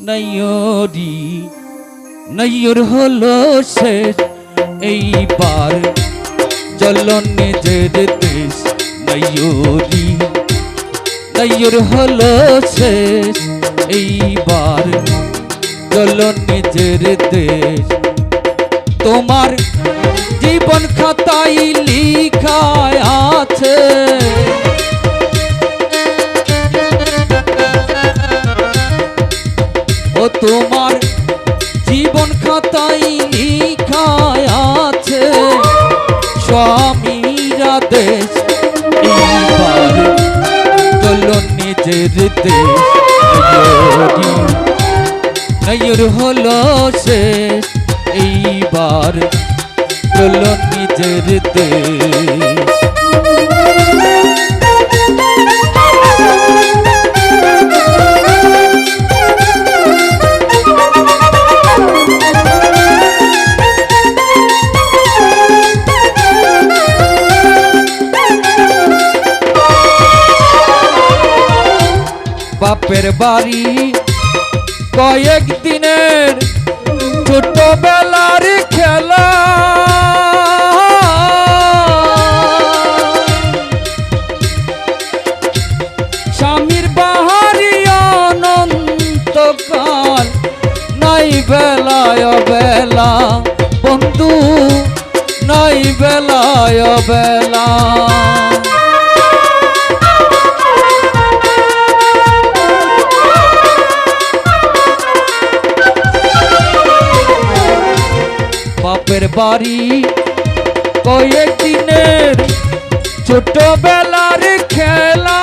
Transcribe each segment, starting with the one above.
নয়রি নয়র হলো শেষ। এইবার চল নিজের দেশ নয়রি নয়র হলো শেষ। এইবার চল নিজের দেশ। তোমার জীবন খাতাই লিখায় জীবন খাতায় লিখায় আছে। স্বামীরা দেশ চলো নিজের দেশ। নয়র হলো শেষ, এইবার চলো নিজের দেশ। বাপের বাড়ি। কয়েক দিনের ছোটবেলার খেলা। স্বামীর বাহারি অনন্তকাল, নাই বেলায় বেলা। বন্ধু, নাই বেলায় বেলা। বাপের বাড়ি। কয়েক দিনের ছোটবেলার খেলা।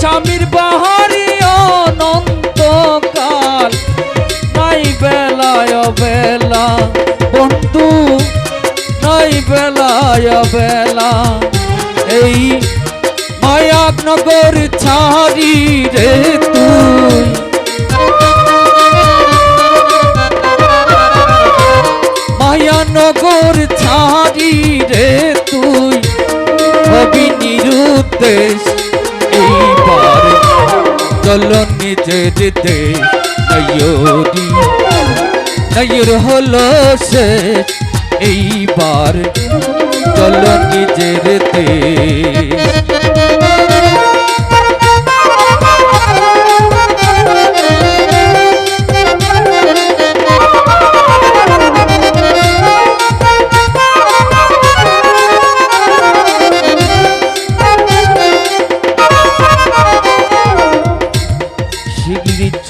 স্বামীর বাহারি অনন্তকাল, নাই বেলায় বেলা বন্ধু, নাই বেলায় বেলা এই মায়ানগর ছাড়ি রে তুই মায়ানগর ছাড়ি রে তুই। হবি নিরুদ্দেশ এইবার। চল নিজের দেশ নয়রি নয়র হলো শেষ এইবার। চল নিজের দেশ।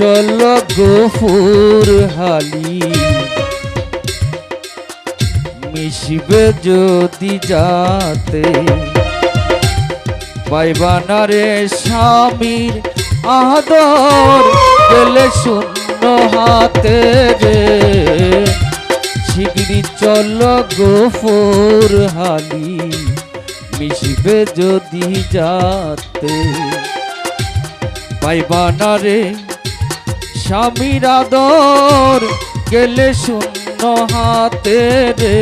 চল গফুর হালি। মিশবে যদি যাতে, পাইবানারে স্বামীর আদর গেলে শূন্য হাতে রে। শিগগিরি চল গফুর হালি, মিশবে যদি যাতে পাইবানা রে স্বামীর আদর গেলে শূন্য হাতে রে।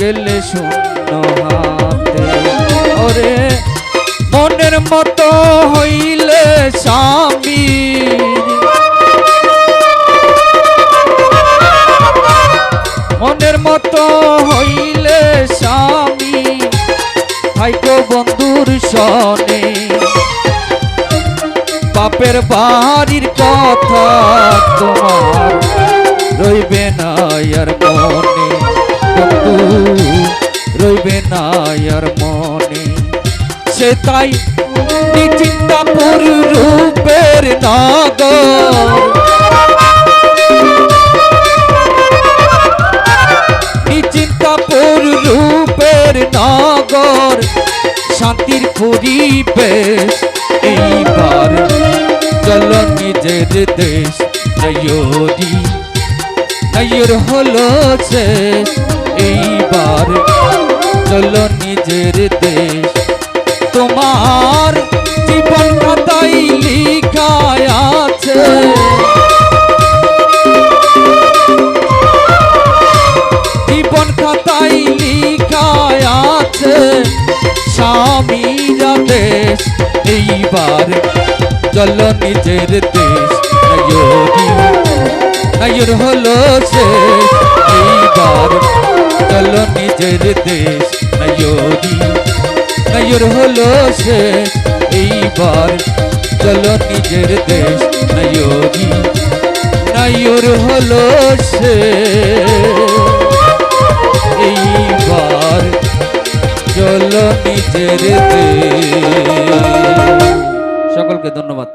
গেলে শূন্য হাতে ওরে মনের মতো হইলে স্বামীর বাপের বাড়ির কথা তোমার রইবে না মনে। রইবে না মনে। সে তাই রূপের নগর। চিন্তাপুর রূপের নগর, শান্তির পরিবেশ চল নিজের দেশ নয়রি নয়ুর হলো এইবার চলো নিজের দেশ। তোমার জীবন খাতায় লিখায় আছে। চল নিজের দেশ। নয়রি নয়র হলো শেষ এইবার চল নিজের দেশ। নয়রি নয়র হলো শেষ এইবার চল নিজের দেশ। নয়রি নয়র হলো শেষ এইবার চলো নিজের দেশ। ধন্যবাদ।